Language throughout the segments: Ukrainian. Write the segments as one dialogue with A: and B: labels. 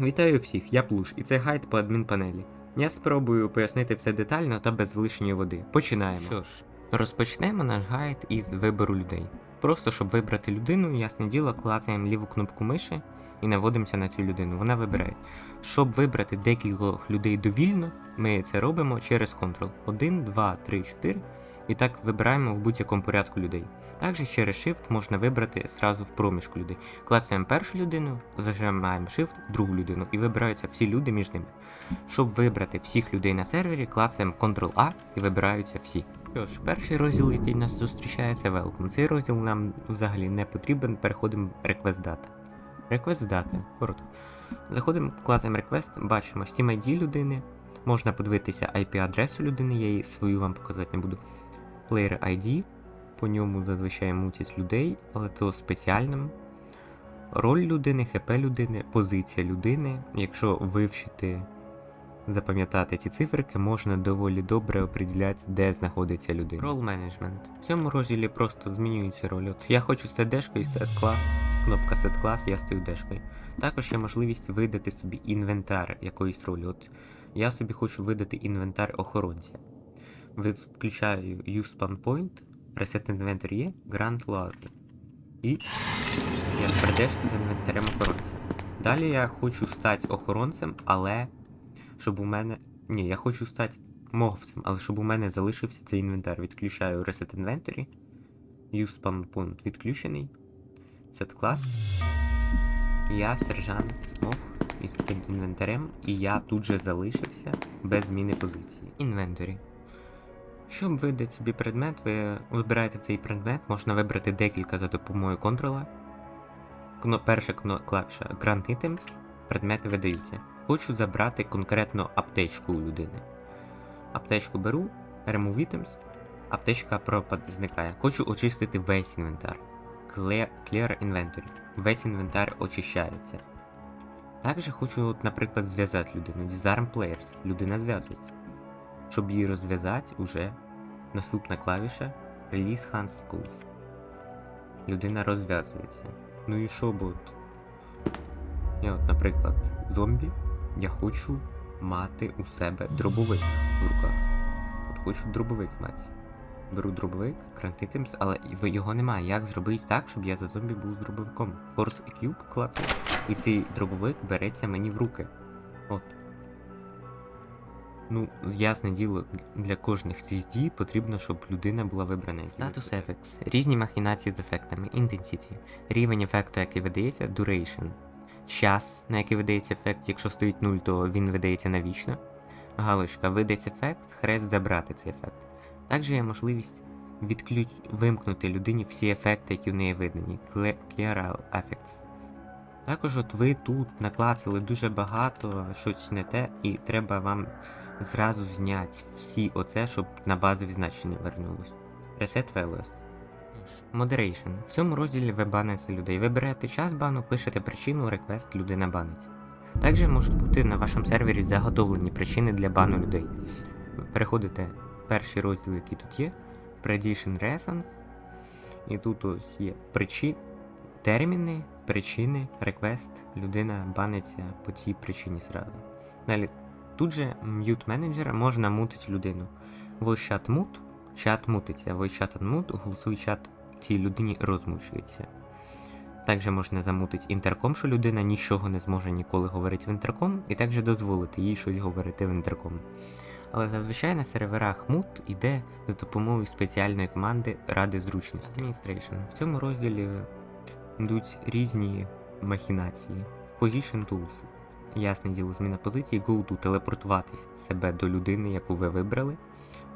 A: Вітаю всіх, я Плуш, і це гайд по адмінпанелі. Я спробую пояснити все детально та без лишньої води. Починаємо. Що ж, розпочнемо наш гайд із вибору людей. Просто щоб вибрати людину, ясне діло, клацаємо ліву кнопку миші і наводимося на цю людину. Вона вибирає. Щоб вибрати декількох людей довільно, ми це робимо через Ctrl. 1, 2, 3, 4. І так вибираємо в будь-якому порядку людей. Також через Shift можна вибрати зразу в проміжку людей. Клацаємо першу людину, зажимаємо Shift, другу людину і вибираються всі люди між ними. Щоб вибрати всіх людей на сервері, клацаємо Ctrl-A і вибираються всі. Що ж, перший розділ, який нас зустрічає, це Welcome. Цей розділ нам взагалі не потрібен, переходимо в Request Data. Request Data, коротко. Заходимо, клацаємо Request, бачимо Steam ID людини, можна подивитися IP-адресу людини, я її свою вам показати не буду. Player ID, по ньому зазвичай мутять людей, але то спеціальним. Роль людини, ХП людини, позиція людини. Якщо вивчити, запам'ятати ці циферки, можна доволі добре определяти, де знаходиться людина. Рол менеджмент. В цьому розділі просто змінюється роль. От я хочу стати дешкою, set клас, кнопка set клас, я стаю дешкою. Також є можливість видати собі інвентар якоїсь ролі. От я собі хочу видати інвентар охоронця. Включаю Use Spawn Point, Reset Inventory є, Grant Loaded. І я тепер з інвентарем охоронця. Далі я хочу стати охоронцем, але щоб у мене. Ні, я хочу стати мовцем, але щоб у мене залишився цей інвентар. Відключаю Reset Inventory. Use Spawn Point відключений. Set клас. Я сержант мог із тим інвентарем, і я тут же залишився без зміни позиції. Інвенторі. Щоб видати собі предмет, ви вибираєте цей предмет, можна вибрати декілька за допомогою контрола. Кно, перша кно, клавіша Grant Items, предмети видаються. Хочу забрати конкретно аптечку у людини. Аптечку беру, Remove Items, аптечка пропад зникає. Хочу очистити весь інвентар. Clear, clear Inventory. Весь інвентар очищається. Також хочу, наприклад, зв'язати людину. Disarm Players. Людина зв'язується. Щоб її розв'язати, уже наступна клавіша Release Hand Schools. Людина розв'язується. Ну і що бот? Я от, наприклад, зомбі. Я хочу мати у себе дробовик в руках. От хочу дробовик мати. Беру дробовик, Items, але його немає. Як зробити так, щоб я за зомбі був з дробовиком? Force Cube клацаю. І цей дробовик береться мені в руки. От. Ну, ясне діло, для кожних цих дій потрібно, щоб людина була вибрана. Status Effects. Різні махінації з ефектами. Intensity. Рівень ефекту, який видається, Duration. Час, на який видається ефект, якщо стоїть 0, то він видається навічно. Галочка видається ефект, хрест забрати цей ефект. Також є можливість відключ... вимкнути людині всі ефекти, які в неї видані. Cle- Clear all Effects. Також от ви тут наклацали дуже багато, щось не те, і треба вам зразу зняти всі оце, щоб на базові значення вернулось. Reset Values. Moderation. В цьому розділі ви баните людей. Вибираєте час бану, пишете причину, реквест, людина банить. Також можуть бути на вашому сервері заготовлені причини для бану людей. Переходите в перший розділ, який тут є, Prediction Reasons. І тут ось є причини, терміни, причини, реквест, людина баниться по цій причині зразу. Далі, тут же mute менеджера можна мутити людину. Chat mute, чат мутиться, chat unmute, голосовий чат цій людині розмучується. Також можна замутити інтерком, що людина нічого не зможе ніколи говорити в інтерком, і також дозволити їй щось говорити в інтерком. Але зазвичай на серверах мут іде за допомогою спеціальної команди Ради зручності Administration. В цьому розділі йдуть різні махінації. Position Tools. Ясне діло, зміна позиції, Go to телепортуватись себе до людини, яку ви вибрали.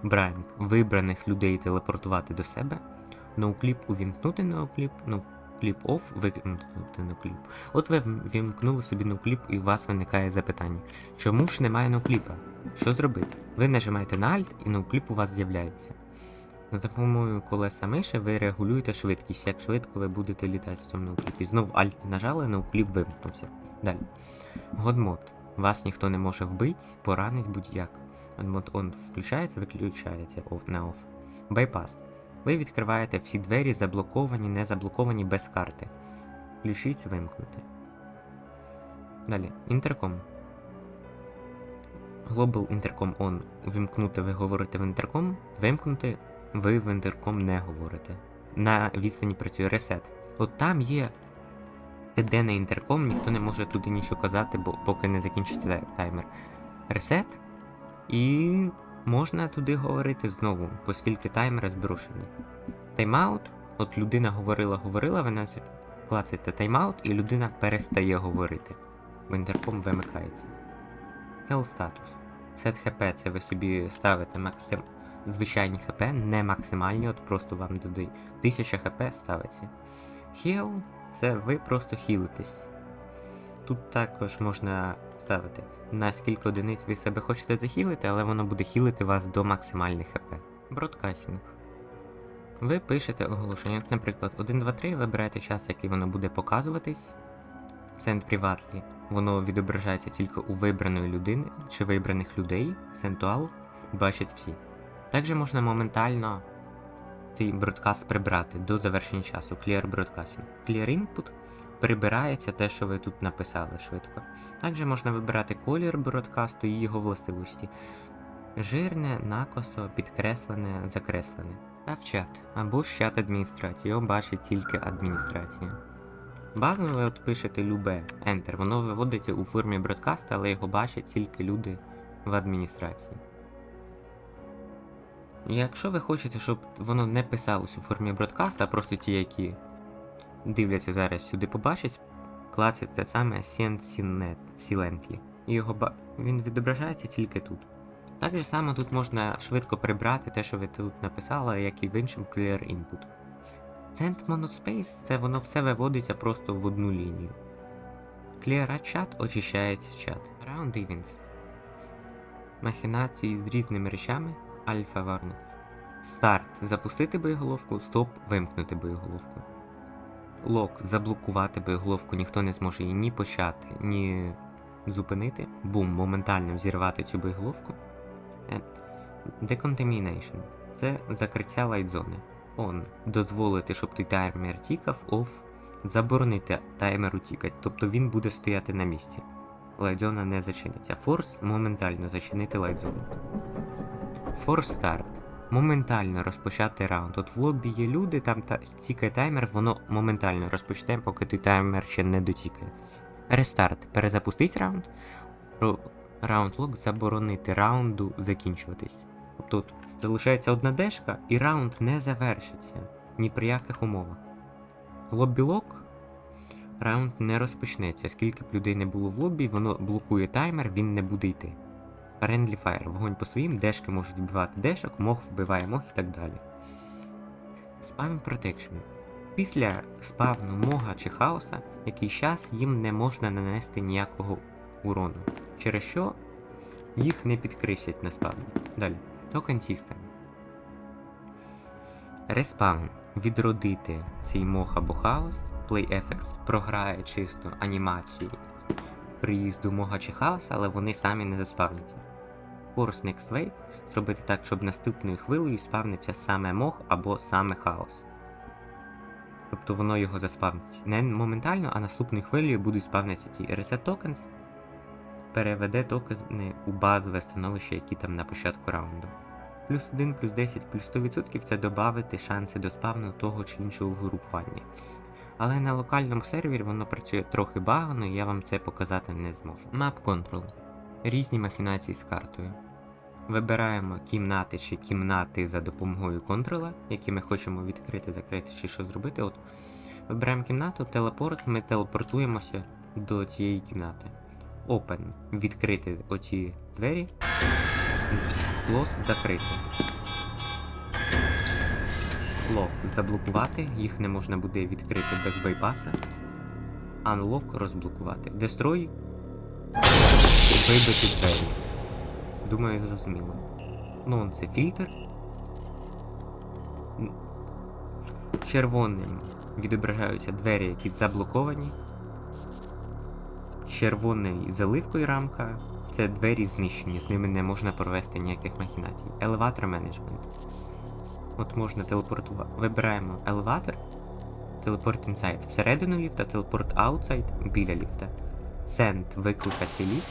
A: Брайнг вибраних людей телепортувати до себе. NoClip увімкнути NoClip, NoClip off, викинути NoClip. От ви вімкнули собі NoClip і у вас виникає запитання. Чому ж немає NoClip? Що зробити? Ви нажимаєте на Alt і NoClip у вас з'являється. За допомогою колеса миші ви регулюєте швидкість, як швидко ви будете літати в цьому ноукліпі. Знов Alt нажали, ноукліп вимкнувся. Далі. Годмод. Вас ніхто не може вбити, поранить будь-як. Годмод он включається, виключається off, на off. Байпас. Ви відкриваєте всі двері, заблоковані, не заблоковані без карти. Включіть, вимкнути. Далі. Інтерком. Global Intercom On. Вимкнути ви говорите в інтерком, вимкнути ви в інтерком не говорите. На відстані працює ресет. От там є денний інтерком, ніхто не може туди нічого казати, бо поки не закінчиться таймер. Ресет. І можна туди говорити знову, оскільки таймер зброшений. Тайм-аут. От людина говорила, говорила, вона клацаєте тайм-аут, і людина перестає говорити. Бо інтерком вимикається. Health status. Set HP це ви собі ставите максим... звичайні HP, не максимальні, от просто вам додають. 1000 HP ставиться. Heal це ви просто хілитесь. Тут також можна ставити на скільки одиниць ви себе хочете захілити, але воно буде хілити вас до максимальних HP. Бродкастинг. Ви пишете оголошення, наприклад, 1, 2, 3, вибираєте час, який воно буде показуватись. Send privately. Воно відображається тільки у вибраної людини чи вибраних людей. All. Бачать всі. Також можна моментально цей бродкаст прибрати до завершення часу. Clear Broadcasting. Clear Input прибирається те, що ви тут написали швидко. Також можна вибирати колір бродкасту і його властивості. Жирне, накосо, підкреслене, закреслене. Став чат або ж чат адміністрації, його бачить тільки адміністрація. Базово ви от пишете любе Enter, воно виводиться у формі бродкаста, але його бачать тільки люди в адміністрації. Якщо ви хочете, щоб воно не писалось у формі бродкаста, а просто ті, які дивляться зараз сюди побачать, клацайте саме Send Silent- Silently. І його ба... він відображається тільки тут. Так же само тут можна швидко прибрати те, що ви тут написали, як і в іншому Clear Input. Send Monospace це воно все виводиться просто в одну лінію. Clear Chat очищається чат. Round Events. Махінації з різними речами. Альфа Warning. Старт запустити боєголовку, стоп вимкнути боєголовку. Лок заблокувати боєголовку, ніхто не зможе її ні почати, ні зупинити. Бум, моментально взірвати цю боєголовку. Е, Decontamination це закриття лайтзони. On. Дозволити, щоб той таймер тікав, off. Заборонити таймеру тікати, тобто він буде стояти на місці. Лайтзона не зачиниться. Force моментально зачинити лайтзону. Start. Моментально розпочати раунд. От в лобі є люди, там та... тікає таймер, воно моментально розпочне, поки той таймер ще не дотікає. Рестарт. Перезапустить раунд. Ро- Раунд лок заборонити раунду закінчуватись. Тобто залишається одна дешка, і раунд не завершиться ні при яких умовах. Лоббі лок. Раунд не розпочнеться. Скільки б людей не було в лобі, воно блокує таймер, він не буде йти. Friendly Fire. Вогонь по своїм, дешки можуть вбивати дешок, мох вбиває мох і так далі. Spam Protection. Після спавну мога чи хаоса, який час їм не можна нанести ніякого урону, через що їх не підкрисять на спавні. Далі. Token System. Респаун. Відродити цей мох або хаос. Play Effects програє чисто анімацію приїзду мога чи хаоса, але вони самі не заспавняться. Force Next Wave зробити так, щоб наступною хвилею спавнився саме мох або саме хаос. Тобто воно його заспавнить не моментально, а наступною хвилею будуть спавнитися ці Reset Tokens, переведе токени у базове становище, які там на початку раунду. Плюс 1, плюс 10, плюс 100% це додати шанси до спавну того чи іншого групування. Але на локальному сервері воно працює трохи багано, і я вам це показати не зможу. Map Control. Різні махінації з картою. Вибираємо кімнати чи кімнати за допомогою контрола, які ми хочемо відкрити, закрити чи що зробити. От Вибираємо кімнату, телепорт, ми телепортуємося до цієї кімнати. Open. Відкрити оці двері. Close закрити. Лок заблокувати, їх не можна буде відкрити без байпаса. Unlock розблокувати. Destroy вибити двері. Думаю, зрозуміло. Нон це фільтр. Червоним відображаються двері, які заблоковані. Червоний заливкою рамка. Це двері знищені, з ними не можна провести ніяких махінацій. Елеватор менеджмент. От можна телепортувати. Вибираємо елеватор, телепорт inside всередину ліфта, телепорт outside біля ліфта. Send викликати ліфт.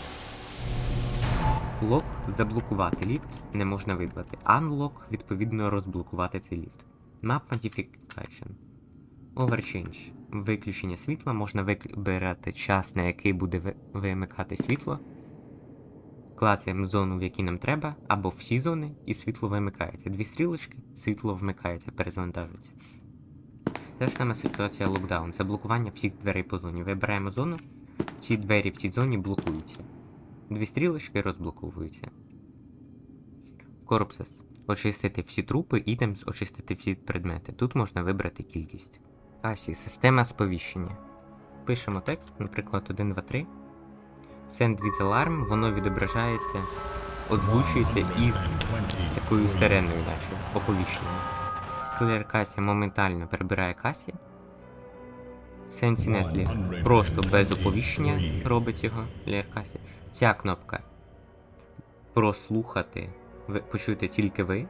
A: Lock заблокувати ліфт не можна визвати. Unlock відповідно розблокувати цей ліфт. Map Modification. Overchange. Виключення світла можна вибирати час, на який буде вимикати світло. Клацаємо зону, в якій нам треба, або всі зони, і світло вимикається. Дві стрілочки, світло вмикається, перезавантажується. Те ж саме ситуація локдаун. Це блокування всіх дверей по зоні. Вибираємо зону, ці двері в цій зоні блокуються. Дві стрілочки розблоковуються. Corpses. Очистити всі трупи, items, очистити всі предмети. Тут можна вибрати кількість. Касі. Система сповіщення. Пишемо текст, наприклад, 1, 2, 3. Send with alarm, воно відображається, озвучується із такою сиреною нашою оповіщенням. Clear Касі моментально прибирає касі. Sentinel просто без оповіщення робить його Clear Касі. Ця кнопка прослухати, ви почуєте тільки ви.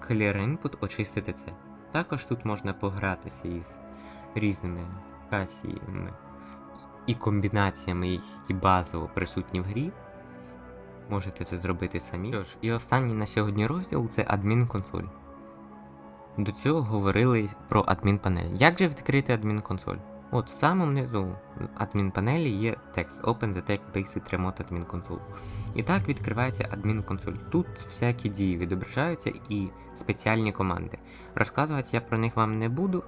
A: Clear Input очистити це. Також тут можна погратися із різними касіями і комбінаціями, які базово присутні в грі. Можете це зробити самі. Що ж, і останній на сьогодні розділ це адмінконсоль. До цього говорили про адмінпанель. Як же відкрити адмінконсоль? От в самому низу адмінпанелі є текст Open the text basic remote admin console. І так відкривається адмінконсоль. Тут всякі дії відображаються і спеціальні команди. Розказувати я про них вам не буду.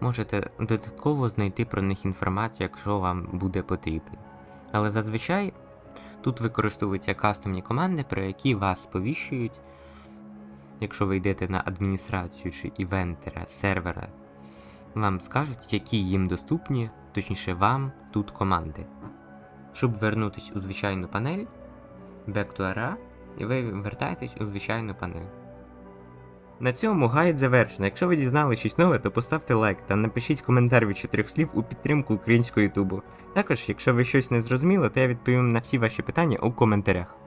A: Можете додатково знайти про них інформацію, якщо вам буде потрібно. Але зазвичай тут використовуються кастомні команди, про які вас сповіщують, якщо ви йдете на адміністрацію чи івентера сервера, вам скажуть, які їм доступні, точніше вам тут команди. Щоб вернутись у звичайну панель, Back to Ara, і ви вертаєтесь у звичайну панель. На цьому гайд завершено. Якщо ви дізнали щось нове, то поставте лайк та напишіть коментар від чотирьох слів у підтримку українського ютубу. Також, якщо ви щось не зрозуміли, то я відповім на всі ваші питання у коментарях.